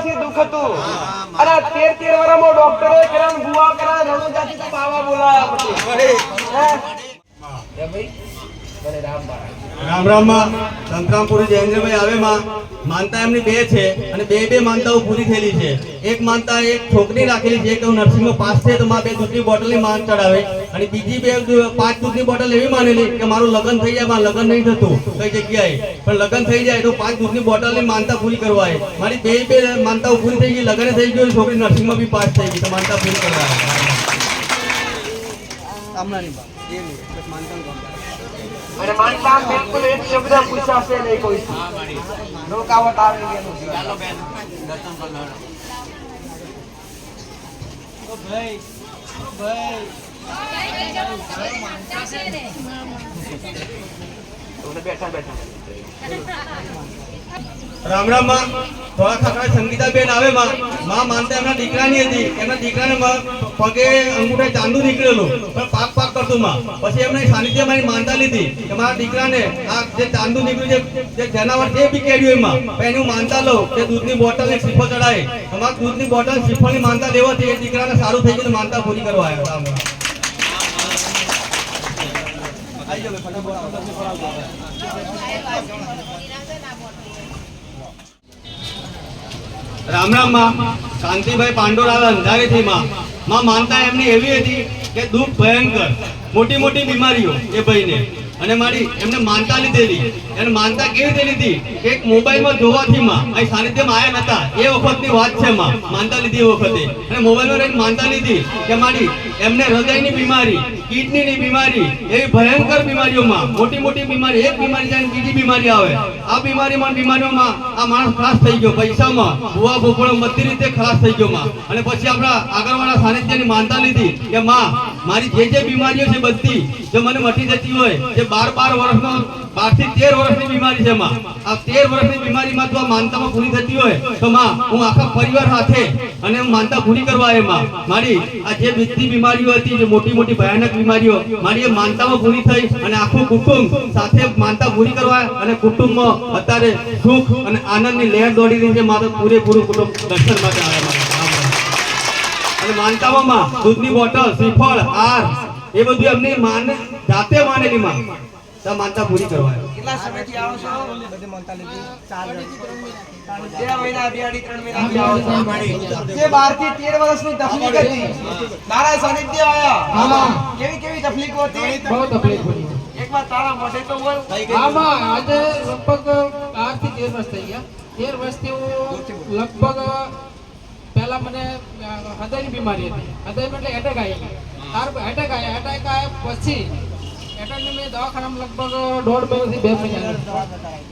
વર્ષથી દુખ હતું અને આ તેર તેર વર્ષમાં ડોક્ટરે કર્યા ગુવા કર્યા ને રણુજાતિ પાવા બોલાયા પછી હે? ભાઈ? રામ બાળા. રામ રામમાં સંતરામપુરી આવે માં, માનતા એમની બે છે અને બે બે માનતાઓ પૂરી થયેલી છે. એક માનતા એક છોકરી રાખેલી છે કે હું નર્સિંગમાં પાસ છે, તો માં બે દૂધની બોટલની માન ચડાવે. અને બીજી બે પાંચ દૂધની બોટલ એવી માનેલી કે મારું લગ્ન થઈ જાય, મારું લગ્ન નહીં થતું કઈ જગ્યાએ. પણ લગ્ન થઈ જાય તો પાંચ દૂધની બોટલની માનતા પૂરી કરવા આવે મારી બે બે માનતાઓ પૂરી થઈ ગઈ, લગ્ન થઈ ગયું છોકરી નર્સિંગમાં બી પાસ થઈ ગઈ, તો માનતા પૂરી કરવા આવે. અને માનતા બિલકુલ એક શબ્દ પૂછાશે નહીં કોઈ રોકાવટ આવી ગયેલું છે. તમને બેઠા બેઠા રામ રામમાં થોડા સંગીતાબેન આવે એમના દીકરાની પગે અંગૂઠે ચાંદુ નીકળેલું. પણ પાક પાક કરતું માં. પછી એમને સાનિધ્ય મારી માનતા લીધી કે મારા દીકરાને આ જે ચાંદુ નીકળ્યું છે, જે જનાવર જે બી કેડ્યું એમાં. એની માનતા લો કે દૂધની બોટલ ને ચડાય. તમારા દૂધની બોટલ શ્રીફળની માનતા લેવાથી દીકરાને સારું થઈ ગયું માનતા પૂરી કરવા આવ્યો. રામ રામમાં. શાંતિભાઈ પાંડોળા અંધારેથી માં. માં માનતા એમની એવી હતી કે દુઃખ ભયંકર. મોટી મોટી બીમારીઓ એ ભાઈને અને મારી એમને માનતા લીધેલી. એને માનતા કેવી રીતે લીધી? એક મોબાઈલમાં જોવાથી માં. અહીં સાનિધ્યમાં આયા નતા. એ વખતની વાત છે માં. માનતા લીધી એ વખતે. અને મોબાઈલમાં રહીને માનતા લીધી કે મારી એમને હૃદયની બીમારી કિડનીની બીમારી, એવી ભયંકર બીમારીઓમાં, મોટી મોટી બીમારી, એક બીમારી જાય બીજી બીમારી આવે. આ બીમારીમાં બીમારીઓમાં આ માણસ ખલાસ થઈ ગયો પૈસામાં, ભૂવા ભૂપળો બધી રીતે ખલાસ થઈ ગયો માં. અને પછી આપણા આગળવાળા સાનિધ્યની માનતા લીધી કે, માં, મારી જે જે બીમારીઓ છે બધી, જો મને મટી જતી હોય, જે બાર બાર વર્ષનો બારથી વર્ષની બીમારી છે, માં. આ તેર વર્ષની બીમારીમાં જો આ માનતામાં પૂરી થતી હોય તો, માં, હું આખા પરિવાર સાથે અને હું માનતા પૂરી કરવા આવે માં. મારી આ જે બીજી બીમારીઓ હતી, જે મોટી મોટી ભયાનક બીમારીઓ, મારી એ માનતામાં પૂરી થઈ અને આખું કુટુંબ સાથે માનતા પૂરી કરવા અને કુટુંબમાં અત્યારે સુખ અને આનંદની લહેર દોડી રહી છે મારું પૂરેપૂરું કુટુંબ દર્શન માટે આવે. અને માનતામાં દૂધની બોટલ, શ્રીફળ હાર એ બધું એમની માને, જાતે માનેલી, માં. તો માનતા પૂરી કરવા. કેટલા સમયથી આવો છો? બે મહિના બે અઢી ત્રણ મહિનાથી આવો છો. જે બારથી તેર વર્ષની તકલીફ હતી તારા સાનિધ્ય આવ્યા કેવી કેવી તકલીફો હતી? બહુ તકલીફ પડી એકવાર તારા મોઢે તો બોલ આમાં આજે લગભગ બારથી તેર વર્ષ થઈ ગયા. તેર વર્ષથી હું લગભગ પહેલા મને હૃદય હૃદયની બીમારી હતી. હૃદયમાં એટલે એટેક આવી ત્યાર એટેક આવ્યા એટેક આવ્યા પછી એટેકની મેં દવાખાનામાં લગભગ દોઢ મહિનાથી બે મહિના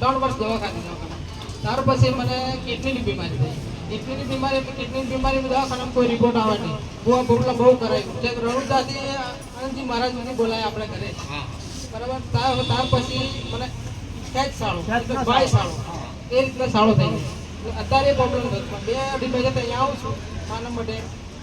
ત્રણ વર્ષ દવાખાને દવાખાના ત્યાર પછી મને કિડનીની બીમારી થઈ. કિડનીની બીમારી એટલે કિડનીની બીમારીમાં દવાખાનામાં કોઈ રિપોર્ટ આવે નહીં. બહુ બહુલા બહુ કરાયું. જે રણુદાથી આનંદજી મહારાજ બોલાય આપણે ઘરે. બરાબર? ત્યાર ત્યાર પછી મને જ સાળો એટલે ભાઈ સાળો. એ રીતના સાળો થઈ ગયો. અત્યારે પ્રોબ્લેમ નથી. પણ બે અઢી મહિના ત્યાં આવું છું. આના માટે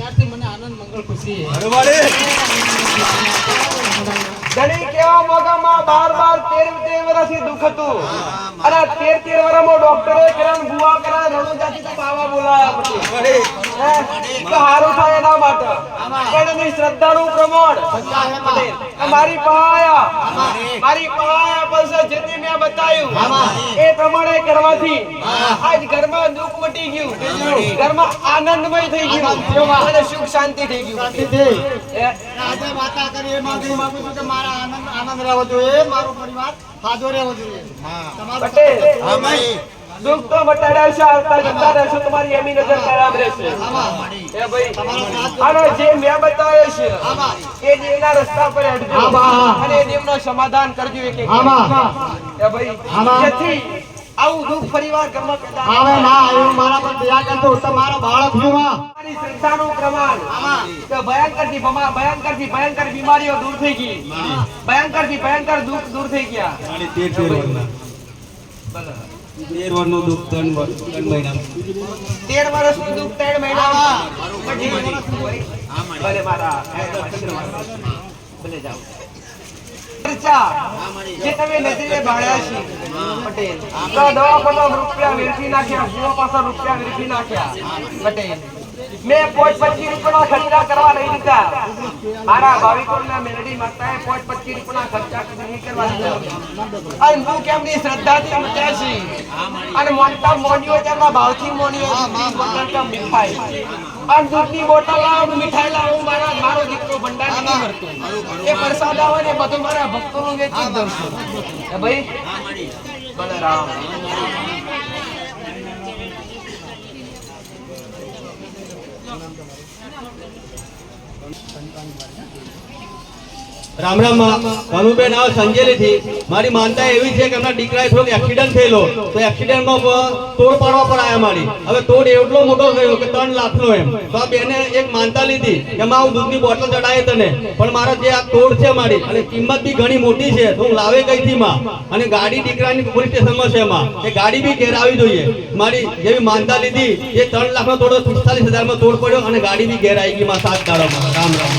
ત્યારથી મને આનંદ મંગળ ખુશી ઘણી કેવા મોગામાં બાર બાર તેર તેર વર્ષથી દુઃખ હતું અને તેર તેર વર્ષમાં ડોક્ટરે કર્યા ભૂવા બુવા કર્યા ને રણુજાતિ તો પાવા બોલાયા પછી હારું થાય. પણ શ્રદ્ધા નું પ્રમાણ મારી પહાયા મારી પહાયા પાસે જે મેં બતાવ્યું એ પ્રમાણે કરવાથી આજ ઘરમાં દુઃખ મટી ગયું. ઘરમાં આનંદમય થઈ ગયું. અને સુખ શાંતિ થઈ ગયું. આજે વાતા કરી એ માંગણી માંગુ છું કે મારા આનંદ આનંદ રહેવો જોઈએ? મારો પરિવાર સાજો રહેવો જોઈએ. તમારો પટેલ. દુઃખ તો મટાડ્યા છે આવતા જતા રહેશો તમારી એમી નજર ખરાબ રહેશે. એ ભાઈ અને જે મેં બતાવ્યો છે એ દેવના રસ્તા પર હટજો અને એ દેવનો સમાધાન કરજો એક એક. એ ભાઈ જેથી આવું દુઃખ પરિવાર ઘરમાં પેદા ન ના એવું મારા પર દયા કરતો તમારા બાળકમાં પ્રમાણ. ભયંકરથી ભયંકરથી ભયંકર બીમારીઓ દૂર થઈ ગઈ. ભયંકરથી ભયંકર દુઃખ દૂર થઈ ગયા. તેર વર્ષના દુઃખ ત્રણ વર્ષ ત્રણ મહિના. તેર વર્ષનું દુઃખ ત્રણ મહિના. ભલે મારા ભલે જાઓ. ખર્ચા. જે તમે નજરે બાળ્યા છે પટેલ. તો દવાખાના રૂપિયા વેરફી નાખ્યા પાછા રૂપિયા વેરફી નાખ્યા. પટેલ. મેં પોચ પચીસ રૂપિયા ખર્ચા કરવા નહીં દીધા. મારા ભાવિકોના મેલડી માતાએ પોચ પચીસ રૂપિયાના ખર્ચા નહીં કરવા દીધા અને હું કેમની શ્રદ્ધાથી મચ્યા છે. અને મોટા મોનીઓ તેમના ભાવથી મોનીઓ દૂધની બોટલ કે મીઠાઈ? અને દૂધની બોટલ લાવ મીઠાઈ લાવ હું મારા મારો દીકરો ભંડાર નહીં કરતો એ પ્રસાદ આવે ને બધું મારા ભક્તોનું વેચી. દઉં છું હે ભાઈ બલરામ. 전이라는 말이냐? રામ રામમાં કનુબેન આ સંજેલી થી મારી માનતા એવી છે કે એમના દીકરાએ થોડોક એક્સિડન્ટ થયેલો. તો એક્સિડન્ટમાં તોડ પાડવા પર આવ્યા મારી. હવે તોડ એટલો મોટો થયો કે ત્રણ લાખનો એમ. તો આ બેને એક માનતા લીધી કે માં હું દૂધની બોટલ ચડાવી તને. પણ મારા જે આ તોડ છે મારી, અને કિંમત બી ઘણી મોટી છે. તો હું લાવે કઈ થી માં? અને ગાડી દીકરાની પોલીસ સ્ટેશનમાં છે માં. એ ગાડી બી ઘેર આવી જોઈએ. મારી જેવી માનતા લીધી, એ ત્રણ લાખનો તોડ, પિસ્તાલીસ હજારમાં તોડ પડ્યો અને ગાડી બી ઘેર આવી ગઈ માં સાત દાડામાં રામ રામ.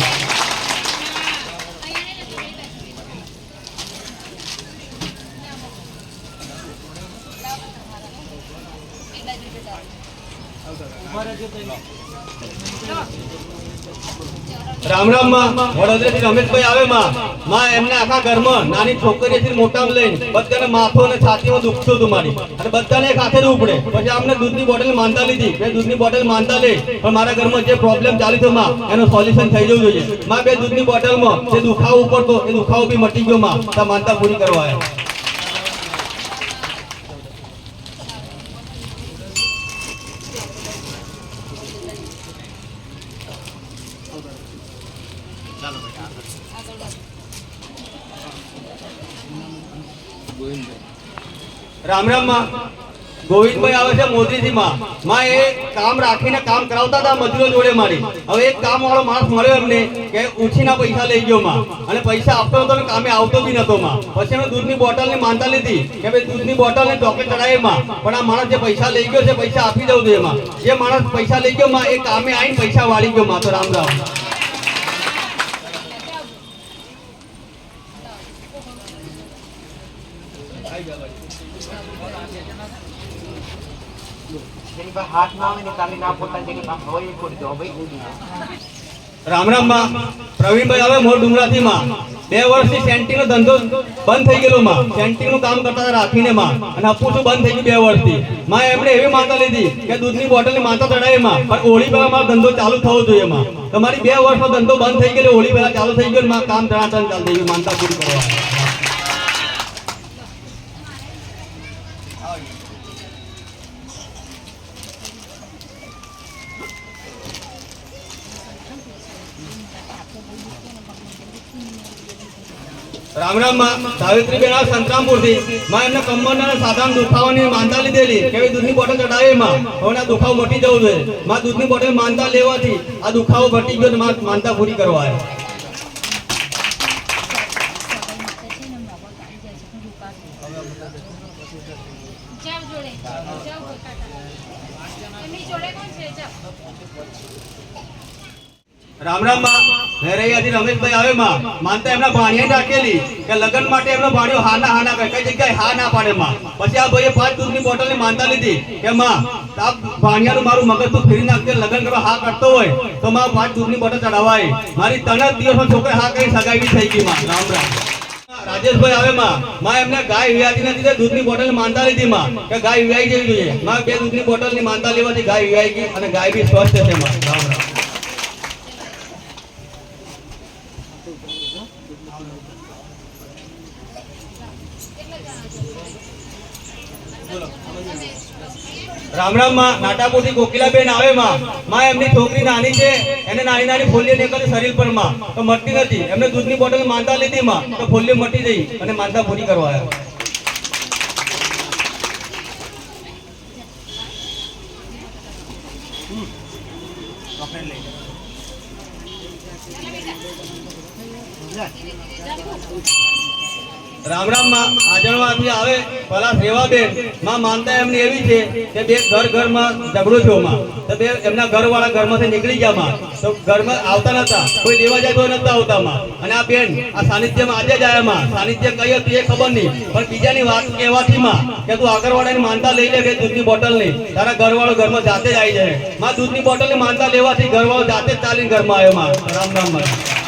રામ રામમાં વડોદરાથી રમેશભાઈ આવે માં માં એમને આખા ઘરમાં નાની છોકરીથી મોટા લઈને બધાને માથો અને છાતીમાં દુખતું હતું મારી. અને બધાને એક હાથે જ ઉપડે. પછી અમને દૂધની બોટલ માનતા લીધી. બે દૂધની બોટલ માનતા લે પણ મારા ઘરમાં જે પ્રોબ્લેમ ચાલી થયો માં, એનું સોલ્યુશન થઈ જવું જોઈએ. માં બે દૂધની બોટલમાં જે દુખાવો ઉપડતો, એ દુખાવો બી મટી ગયો માં. માનતા પૂરી કરવા આવ્યા. રામ રામમાં ગોવિંદભાઈ આવે છે મોદીજી માં માં એ કામ રાખીને કામ કરાવતા હતા, મજૂરો જોડે મારી. હવે એક કામ વાળો માણસ મળ્યો એમને કે ઉછીના પૈસા લઈ ગયો માં. અને પૈસા આપતો હતો ને કામે આવતો બી નતો માં. પછી અમે દૂધની બોટલ ને માનતા લીધી કે ભાઈ દૂધની બોટલ ને ચોકલેટ ચડાવી માં પણ આ માણસ જે પૈસા લઈ ગયો છે, પૈસા આપી દઉં જોઈએ એમાં. જે માણસ પૈસા લઈ ગયો માં, એ કામે આવીને પૈસા વાળી ગયો માં. તો રામ રામ. રામ રામમાં. પ્રવીણભાઈ આવે મોર ડુંગરાથી માં. બે વર્ષથી સેન્ટિંગ નો ધંધો બંધ થઈ ગયેલો માં. સેન્ટિંગનું કામ કરતા રાખીને માં. અને અપુ બંધ થઈ ગયું બે વર્ષથી. માં એમણે એવી માતા લીધી કે દૂધની બોટલની માનતા ચડાવી માં. પણ હોળી પહેલા મારો ધંધો ચાલુ થવો જોઈએ માં. તમારી બે વર્ષનો ધંધો બંધ થઈ ગયેલો હોળી પહેલા ચાલુ થઈ ગયો માં. કામ ધડાધડ ચાલુ થઈ ગયું, માનતા પૂરી કરવા. બેના સાવિત્રીબેન આ સંતરામપુરથી માં એમને કમરના સાધારણ દુખાવાની માનતા લીધેલી કે દૂધની બોટલ ચડાવી માં. હવે આ દુખાવો મટી જવું જોઈએ. માં દૂધની બોટલ માનતા લેવાથી આ દુખાવો ઘટી ગયો માનતા પૂરી કરવા આવ્યા જાવ જોડે જાવ કાકા એમની જોડે કોણ છે જાવ રામ રામમાં રમેશભાઈ આવે માં. માનતા એમના ભાણિયા રાખેલી માટે એમનો ભાણિયો હા ના ના ના પાડે માં. પછી આ ભાઈએ પાંચ દૂધની માનતા લીધી કે માં, આ મારું મગજ તું ફેરી હા કરતો હોય, તો માં પાંચ દૂધની બોટલ ચડાવાય. મારી ત્રણ દિવસમાં છોકરા હા કરી સગાઈ બી થઈ ગઈ રામ રામ રાજેશભાઈ આવે માં. માં એમને ગાય વિયાતી નથી તે દૂધની બોટલ માનતા લીધી માં, કે ગાય વિયાઈ જવી જોઈએ. બે દૂધની બોટલની માનતા લેવાથી ગાય વિયાઈ ગઈ અને ગાય બી સ્વસ્થ છે રામ રામ રામ રામમાં, નાટાપુરથી કોકિલાબેન આવે માં. એમની છોકરી નાની છે, એને નાની નાની ફોલ્લી નીકળે શરીર પરમાં. તો મટતી નથી. એમને દૂધની બોટલ માનતા લીધી માં, તો ફોલ્લી મટી જઈ અને માનતા પૂરી કરવા આવ્યા. આજે જ આવ્યા માં. સાનિધ્ય કઈ હતું એ ખબર નહીં, પણ બીજાની વાત કહેવાથી માં કે તું આગળવાળાની માનતા લઈ લે કે દૂધની બોટલની તારા ઘરવાળો ઘરમાં જાતે જ આવી જાય. માં દૂધની બોટલની માનતા લેવાથી ઘરવાળો જાતે જ ચાલીને ઘરમાં આવ્યો માં. રામ રામમાં.